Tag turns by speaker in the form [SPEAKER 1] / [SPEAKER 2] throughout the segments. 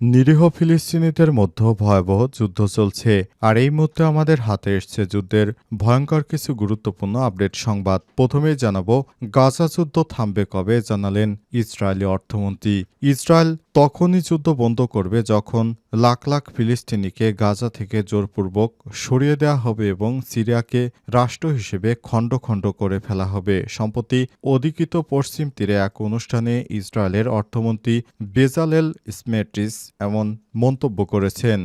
[SPEAKER 1] নিরীহ ফিলিস্তিনিদের মধ্যে ভয়াবহ যুদ্ধ চলছে, আর এই মুহূর্তে আমাদের হাতে এসছে যুদ্ধের ভয়ঙ্কর কিছু গুরুত্বপূর্ণ আপডেট সংবাদ। প্রথমেই জানাব, গাজা যুদ্ধ থামবে কবে জানালেন ইসরায়েলি অর্থমন্ত্রী। ইসরায়েল তখনই যুদ্ধ বন্ধ করবে যখন লাখ লাখ ফিলিস্তিনিকে গাজা থেকে জোরপূর্বক সরিয়ে দেওয়া হবে এবং সিরিয়াকে রাষ্ট্র হিসেবে খণ্ড খণ্ড করে ফেলা হবে। সম্প্রতি অধিকৃত পশ্চিম তীরে এক অনুষ্ঠানে ইসরায়েলের অর্থমন্ত্রী বেজালেল স্মেট্রিস এমন মন্তব্য করেছেন।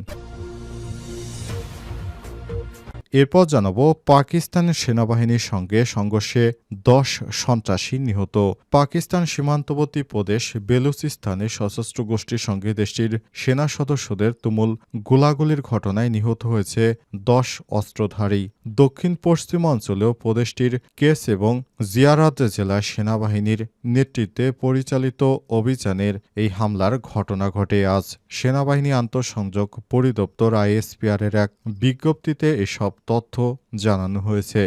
[SPEAKER 1] এরপর জানাব পাকিস্তানের সেনাবাহিনীর সঙ্গে সংঘর্ষে দশ সন্ত্রাসী নিহত। পাকিস্তান সীমান্তবর্তী প্রদেশ বেলুচিস্তানে সশস্ত্র গোষ্ঠীর সঙ্গে দেশটির সেনা সদস্যদের তুমুল গোলাগুলির ঘটনায় নিহত হয়েছে দশ অস্ত্রধারী। দক্ষিণ পশ্চিম অঞ্চলেও প্রদেশটির কেস এবং জিয়ারাত জেলার সেনাবাহিনীর নেতৃত্বে পরিচালিত অভিযানের এই হামলার ঘটনা ঘটে। আজ সেনাবাহিনী আন্তঃসংযোগ পরিদপ্তর আইএসপিআরের এক বিজ্ঞপ্তিতে এসব তথ্য জানানো হয়েছে।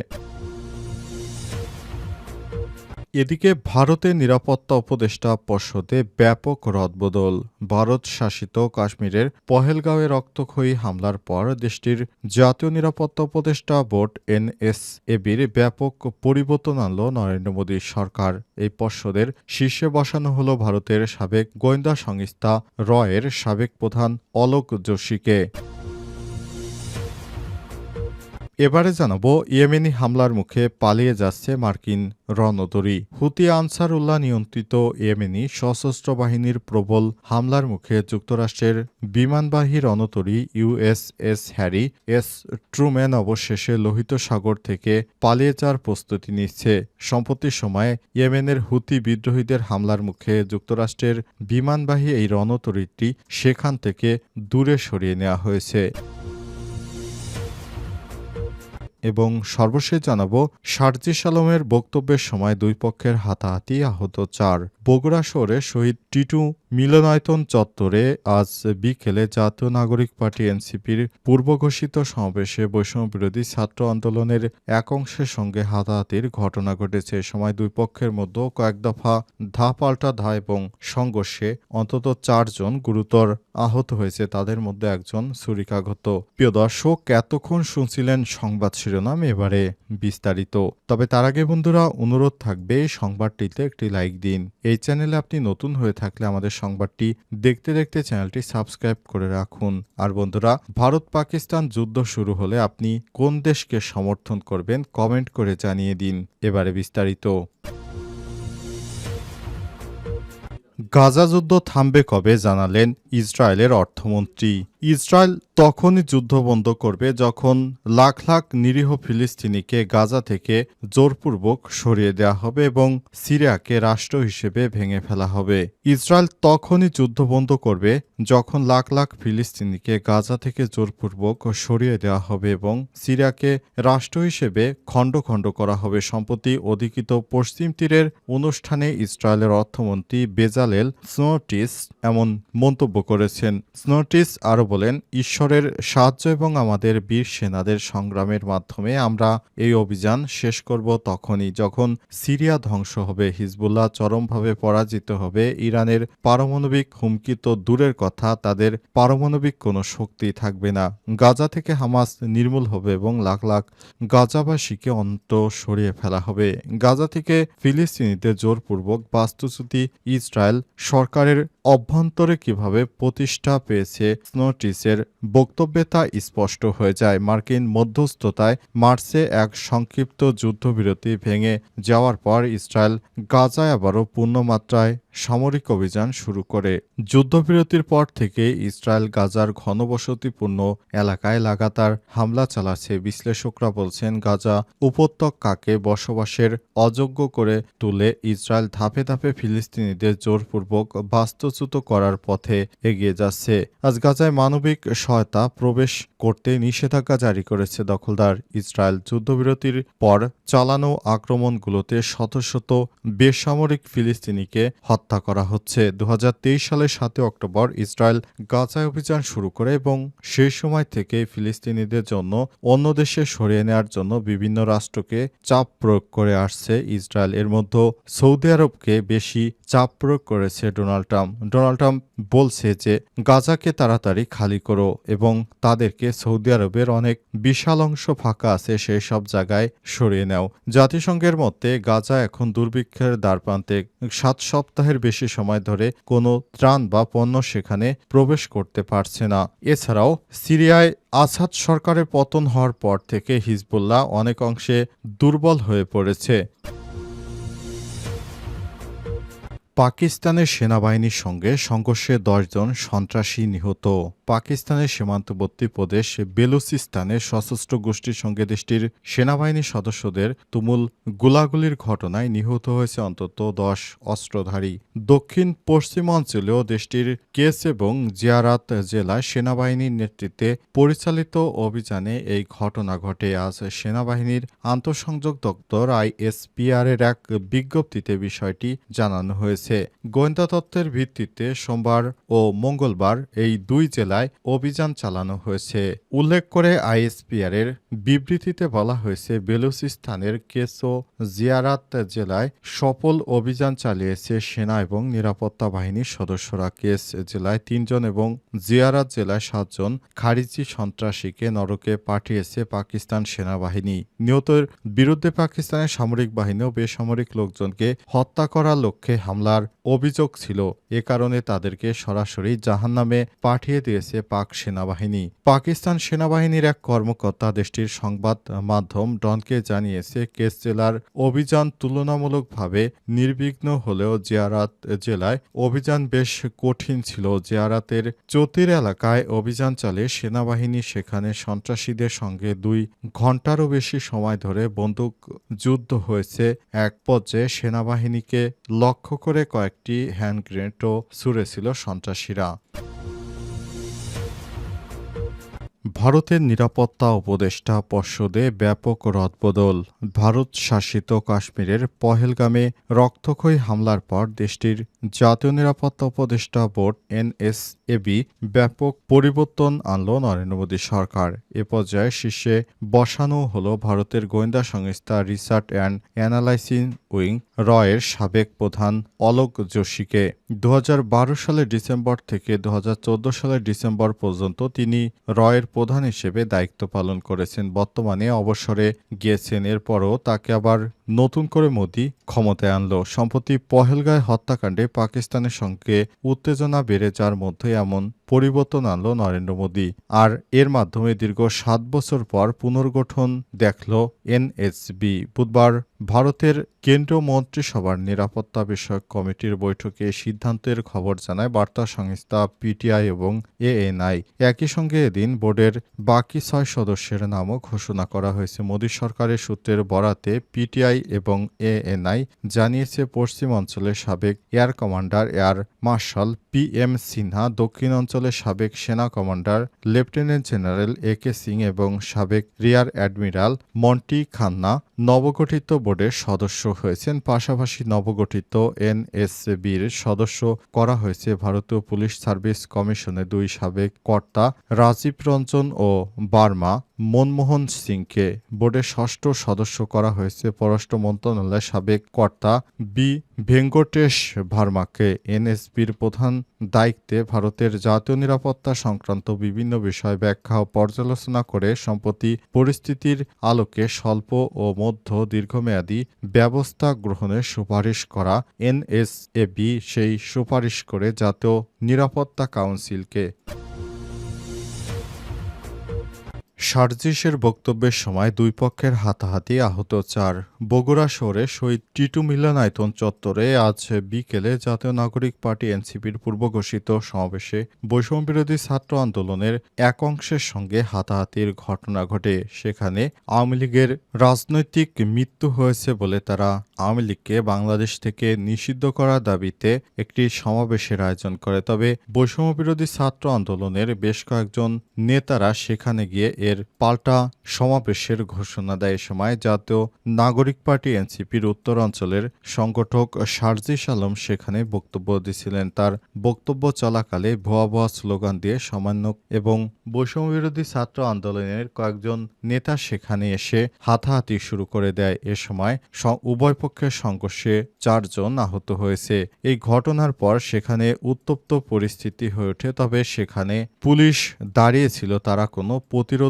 [SPEAKER 1] এদিকে ভারতের নিরাপত্তা উপদেষ্টা পর্ষদে ব্যাপক রদবদল। ভারত শাসিত কাশ্মীরের পহেলগাঁওয়ে রক্তক্ষয়ী হামলার পর দেশটির জাতীয় নিরাপত্তা উপদেষ্টা বোর্ড এনএসএবির ব্যাপক পরিবর্তন আনল নরেন্দ্র মোদীর সরকার। এই পর্ষদের শীর্ষে বসানো হল ভারতের সাবেক গোয়েন্দা সংস্থা রয়ের সাবেক প্রধান অলোক যোশীকে। এবারে জানাব, ইয়েমেনি হামলার মুখে পালিয়ে যাচ্ছে মার্কিন রণতরী। হুতি আনসার উল্লাহ নিয়ন্ত্রিত ইয়েমেনি সশস্ত্র বাহিনীর প্রবল হামলার মুখে যুক্তরাষ্ট্রের বিমানবাহী রণতরী ইউএসএস হ্যারি এস ট্রুম্যান অবশেষে লোহিত সাগর থেকে পালিয়ে যাওয়ার প্রস্তুতি নিচ্ছে। সম্প্রতি সময়ে ইয়েমেনের হুতি বিদ্রোহীদের হামলার মুখে যুক্তরাষ্ট্রের বিমানবাহী এই রণতরীটি সেখান থেকে দূরে সরিয়ে নেওয়া হয়েছে। এবং সর্বশেষ জানাব, শারজি সালমের বক্তব্যের সময় দুই পক্ষের হাতাহাতি আহত চার। বগুড়া শহরে শহীদ টিটু মিলনায়তন চত্বরে আজ বিকেলে জাতীয় নাগরিক পার্টি এনসিপির পূর্ব ঘোষিত সমাবেশে বৈষম্য বিরোধী ছাত্র আন্দোলনের এক অংশের সঙ্গে হাতাহাতির ঘটনা ঘটেছে। এ সময় দুই পক্ষের মধ্যে কয়েক দফা ধা পাল্টা ধা এবং সংঘর্ষে অন্তত চারজন গুরুতর আহত হয়েছে, তাদের মধ্যে একজন ছুরিকাঘাত। প্রিয় দর্শক, এতক্ষণ শুনছিলেন সংবাদ শিরোনাম, এবারে বিস্তারিত। তবে তার আগে বন্ধুরা, অনুরোধ থাকবে সংবাদটিতে একটি লাইক দিন। এই চ্যানেলে আপনি নতুন হয়ে থাকলে আমাদের সংবাদটি দেখতে দেখতে চ্যানেলটি সাবস্ক্রাইব করে রাখুন। আর বন্ধুরা, ভারত পাকিস্তান যুদ্ধ শুরু হলে আপনি কোন দেশকে সমর্থন করবেন কমেন্ট করে জানিয়ে দিন। এবারে বিস্তারিত। গাজা যুদ্ধ থামবে কবে জানালেন ইসরায়েলের অর্থমন্ত্রী। ইসরায়েল তখনই যুদ্ধ বন্ধ করবে যখন লাখ লাখ নিরীহ ফিলিস্তিনিকে গাজা থেকে জোরপূর্বক সরিয়ে দেওয়া হবে এবং সিরিয়াকে রাষ্ট্র হিসেবে ভেঙে ফেলা হবে। ইসরায়েল তখনই যুদ্ধ বন্ধ করবে যখন লাখ লাখ ফিলিস্তিনিকে গাজা থেকে জোরপূর্বক সরিয়ে দেওয়া হবে এবং সিরিয়াকে রাষ্ট্র হিসেবে খণ্ড খণ্ড করা হবে। সম্প্রতি অধিকৃত পশ্চিম তীরের অনুষ্ঠানে ইসরায়েলের অর্থমন্ত্রী বেজালেল স্নোটিস এমন মন্তব্য করেছেন। স্নোটিস আরও বলেন, ঈশ্বরের সাহায্য এবং আমাদের বীর সেনাদের সংগ্রামের মাধ্যমে আমরা এই অভিযান শেষ করব তখনই, যখন সিরিয়া ধ্বংস হবে, হিজবুল্লাহ চরমভাবে পরাজিত হবে, ইরানের পারমাণবিক হুমকি তো দূরের কথা, তাদের পারমাণবিক কোনো শক্তি থাকবে না। গাজা থেকে হামাস নির্মূল হবে এবং লাখ লাখ গাজাবাসীকে অন্ত সরিয়ে ফেলা হবে। গাজা থেকে ফিলিস্তিনিদের জোরপূর্বক বাস্তুচ্যুতি ইসরায়েল সরকারের অভ্যন্তরে কীভাবে প্রতিষ্ঠা পেয়েছে স্নোটিসের বক্তব্যে তা স্পষ্ট হয়ে যায়। মার্কিন মধ্যস্থতায় মার্চে এক সংক্ষিপ্ত যুদ্ধবিরতি ভেঙে যাওয়ার পর ইসরায়েল গাজায় আবারও পূর্ণমাত্রায় সামরিক অভিযান শুরু করে। যুদ্ধবিরতির পর থেকে ইসরায়েল গাজার ঘনবসতিপূর্ণ এলাকায় লাগাতার হামলা চালাচ্ছে। বিশ্লেষকরা বলছেন, গাজা উপত্যকাকে বসবাসের অযোগ্য করে তুলে ইসরায়েল ধাপে ধাপে ফিলিস্তিনিদের জোরপূর্বক বাস্তুচ্যুত করার পথে এগিয়ে যাচ্ছে। আজ গাজায় মানবিক সহায়তা প্রবেশ করতে নিষেধাজ্ঞা জারি করেছে দখলদার ইসরায়েল যুদ্ধবিরতির পর চালানো আক্রমণগুলোতে শত শত বেসামরিক ফিলিস্তিনিকে হত্যা করা হচ্ছে। দু হাজার তেইশ সালের সাতই অক্টোবর ইসরায়েল গাজায় অভিযান শুরু করে এবং সেই সময় থেকে ফিলিস্তিনিদের জন্য অন্য দেশে সরিয়ে নেওয়ার জন্য বিভিন্ন রাষ্ট্রকে চাপ প্রয়োগ করে আসছে ইসরায়েল। এর মধ্যে সৌদি আরবকে বেশি চাপ প্রয়োগ করেছে ডোনাল্ড ট্রাম্প। ডোনাল্ড ট্রাম্প বলছে যে, গাজাকে তাড়াতাড়ি খালি করো এবং তাদেরকে সৌদি আরবের অনেক বিশাল অংশ ফাঁকা আছে সেই সব জায়গায় সরিয়ে নেও। জাতিসংঘের মতে, গাজা এখন দুর্ভিক্ষের দ্বারপ্রান্তে সাত সপ্তাহের বেশি সময় ধরে কোনো ত্রাণ বা পণ্য সেখানে প্রবেশ করতে পারছে না। এছাড়াও, সিরিয়ায় আসাদ সরকারের পতন হওয়ার পর থেকে হিজবুল্লাহ অনেক অংশে দুর্বল হয়ে পড়েছে। পাকিস্তানের সেনাবাহিনীর সঙ্গে সংঘর্ষে দশজন সন্ত্রাসী নিহত। পাকিস্তানের সীমান্তবর্তী প্রদেশ বেলুচিস্তানের সশস্ত্র গোষ্ঠীর সঙ্গে দেশটির সেনাবাহিনীর সদস্যদের তুমুল গোলাগুলির ঘটনায় নিহত হয়েছে অন্তত দশ অস্ত্রধারী। দক্ষিণ পশ্চিমাঞ্চলেও দেশটির কেস এবং জিয়ারাত জেলায় সেনাবাহিনীর নেতৃত্বে পরিচালিত অভিযানে এই ঘটনা ঘটে। আজ সেনাবাহিনীর আন্তঃসংযোগ দপ্তর আইএসপিআর এর এক বিজ্ঞপ্তিতে বিষয়টি জানানো হয়েছে। গোয়েন্দা তত্ত্বের ভিত্তিতে সোমবার ও মঙ্গলবার এই দুই জেলায় অভিযান চালানো হয়েছে। উল্লেখ করে আইএসপিআর এর বিবৃতিতে বলা হয়েছে, বেলুচিস্তানের কেসো জিয়ারাত জেলায় সফল অভিযান চালিয়েছে সেনা এবং নিরাপত্তা বাহিনীর সদস্যরা। কেস জেলায় তিনজন এবং জিয়ারাত জেলায় সাতজন খারিজি সন্ত্রাসীকে নরকে পাঠিয়েছে পাকিস্তান সেনাবাহিনী। নিহতের বিরুদ্ধে পাকিস্তানের সামরিক বাহিনী ও বেসামরিক লোকজনকে হত্যা করার লক্ষ্যে হামলার অভিযোগ ছিল। এ কারণে তাদেরকে সরাসরি জাহান্নামে পাঠিয়ে দিয়েছে পাক সেনাবাহিনী। পাকিস্তান সেনাবাহিনীর এক কর্মকর্তা দেশটির সংবাদ মাধ্যম ডনকে জানিয়েছে, কেস জেলার অভিযান তুলনামূলকভাবে নির্বিঘ্ন হলেও জিয়ারাত জেলায় অভিযান বেশ কঠিন ছিল। জিয়ারাতের চতির এলাকায় অভিযান চালিয়ে সেনাবাহিনী সেখানে সন্ত্রাসীদের সঙ্গে দুই ঘন্টারও বেশি সময় ধরে বন্দুক যুদ্ধ হয়েছে। এক পর্যায়ে সেনাবাহিনীকে লক্ষ্য করে কয়েকটি হ্যান্ড গ্রেনেডও ছুড়েছিল সন্ত্রাসীরা। ভারতের নিরাপত্তা উপদেষ্টা পর্ষদে ব্যাপক রদবদল। ভারত শাসিত কাশ্মীরের পহেলগামে রক্তক্ষয়ী হামলার পর দেশটির জাতীয় নিরাপত্তা উপদেষ্টা বোর্ড এনএসএবি ব্যাপক পরিবর্তন আনল নরেন্দ্র মোদী সরকার। এ পর্যায়ে শীর্ষে বসানো হলো ভারতের গোয়েন্দা সংস্থা রিসার্চ অ্যান্ড অ্যানালাইসিং উইং রয়ের সাবেক প্রধান অলোক যোশীকে। দু হাজার বারো সালের ডিসেম্বর থেকে দু হাজার চোদ্দ সালের ডিসেম্বর পর্যন্ত তিনি রয়ের প্রধান হিসেবে দায়িত্ব পালন করেছেন। বর্তমানে অবসরে গিয়েছেন। এরপরও তাকে আবার নতুন করে মোদি ক্ষমতায় আনল। সম্প্রতি পহেলগায় হত্যাকাণ্ডে পাকিস্তানের সঙ্গে উত্তেজনা বেড়ে যাওয়ার মধ্যে এমন পরিবর্তন আনল নরেন্দ্র মোদী। আর এর মাধ্যমে দীর্ঘ সাত বছর পর পুনর্গঠন দেখল এনএসবি। বুধবার ভারতের কেন্দ্রীয় মন্ত্রিসভার নিরাপত্তা বিষয়ক কমিটির বৈঠকে সিদ্ধান্তের খবর জানায় বার্তা সংস্থা পিটিআই এবং এএনআই। একই সঙ্গে এদিন বোর্ডের বাকি ছয় সদস্যের নামও ঘোষণা করা হয়েছে। মোদী সরকারের সূত্রের বরাতে পিটিআই এবং এএনআই জানিয়েছে পশ্চিম অঞ্চলের সাবেক air commander air marshal P M Sinha, দক্ষিণ অঞ্চলের সাবেক সেনা commander lieutenant general A K Singh এবং সাবেক রিয়ার অ্যাডমিরাল মন্টি খান্না নবগঠিত বোর্ডের সদস্য হয়েছেন। পাশাপাশি নবগঠিত এনএসবির সদস্য করা হয়েছে ভারতীয় পুলিশ সার্ভিস কমিশনের দুই সাবেক কর্তা রাজীব রঞ্জন ও বার্মা। মনমোহন সিংকে বোর্ডের ষষ্ঠ সদস্য করা হয়েছে। পররাষ্ট্র মন্ত্রণালয়ের সাবেক কর্তা বি ভেঙ্কটেশ ভার্মাকে এনএসপির প্রধান দায়িত্বে ভারতের জাতীয় নিরাপত্তা সংক্রান্ত বিভিন্ন বিষয় ব্যাখ্যা ও পর্যালোচনা করে সম্প্রতি পরিস্থিতির আলোকে স্বল্প ও মধ্য দীর্ঘমেয়াদী ব্যবস্থা গ্রহণের সুপারিশ করা এনএসএবি সেই সুপারিশ করে জাতীয় নিরাপত্তা কাউন্সিলকে। সার্জিসের বক্তব্যের সময় দুই পক্ষের হাতাহাতি আহত চার। বগুড়া শহরে শহীদ টিটু মিলনায়তন চত্বরে আজ বিকেলে জাতীয় নাগরিক পার্টি এনসিপির পূর্ব ঘোষিত সমাবেশে বৈষম্য বিরোধী ছাত্র আন্দোলনের এক অংশের সঙ্গে হাতাহাতির ঘটনা ঘটে। সেখানে আওয়ামী লীগের রাজনৈতিক মৃত্যু হয়েছে বলে তারা আওয়ামী লীগকে বাংলাদেশ থেকে নিষিদ্ধ করার দাবিতে একটি সমাবেশের আয়োজন করে। তবে বৈষম্য বিরোধী ছাত্র আন্দোলনের বেশ কয়েকজন নেতারা সেখানে গিয়ে এর পাল্টা সমাবেশের ঘোষণা দেয় সময় জাতীয় নাগরিক পার্টি এনসিপির উত্তরাঞ্চলের সংগঠক শারজিস আলম সেখানে বক্তব্য দিয়েছিলেন তার বক্তব্য চলাকালে ভুয়া ভুয়া স্লোগান দিয়ে সামান্য এবং বৈষম্যবিরোধী ছাত্র আন্দোলনের কয়েকজন নেতা সেখানে এসে হাতাহাতি শুরু করে দেয়। এ সময় উভয় পক্ষের সংঘর্ষে চারজন আহত হয়েছে। এই ঘটনার পর সেখানে উত্তপ্ত পরিস্থিতি হয়ে ওঠে, তবে সেখানে পুলিশ দাঁড়িয়েছিল, তারা কোনো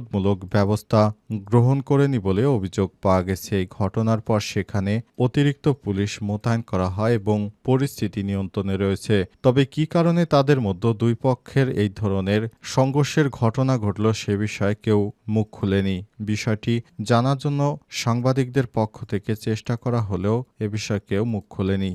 [SPEAKER 1] প্রতিরোধমূলক ব্যবস্থা গ্রহণ করেনি বলে অভিযোগ পাওয়া গেছে। এই ঘটনার পর সেখানে অতিরিক্ত পুলিশ মোতায়েন করা হয় এবং পরিস্থিতি নিয়ন্ত্রণে রয়েছে। তবে কি কারণে তাদের মধ্যে দুই পক্ষের এই ধরনের সংঘর্ষের ঘটনা ঘটল সে বিষয়ে কেউ মুখ খুলেনি। বিষয়টি জানার জন্য সাংবাদিকদের পক্ষ থেকে চেষ্টা করা হলেও এ বিষয়ে কেউ মুখ খুলেনি।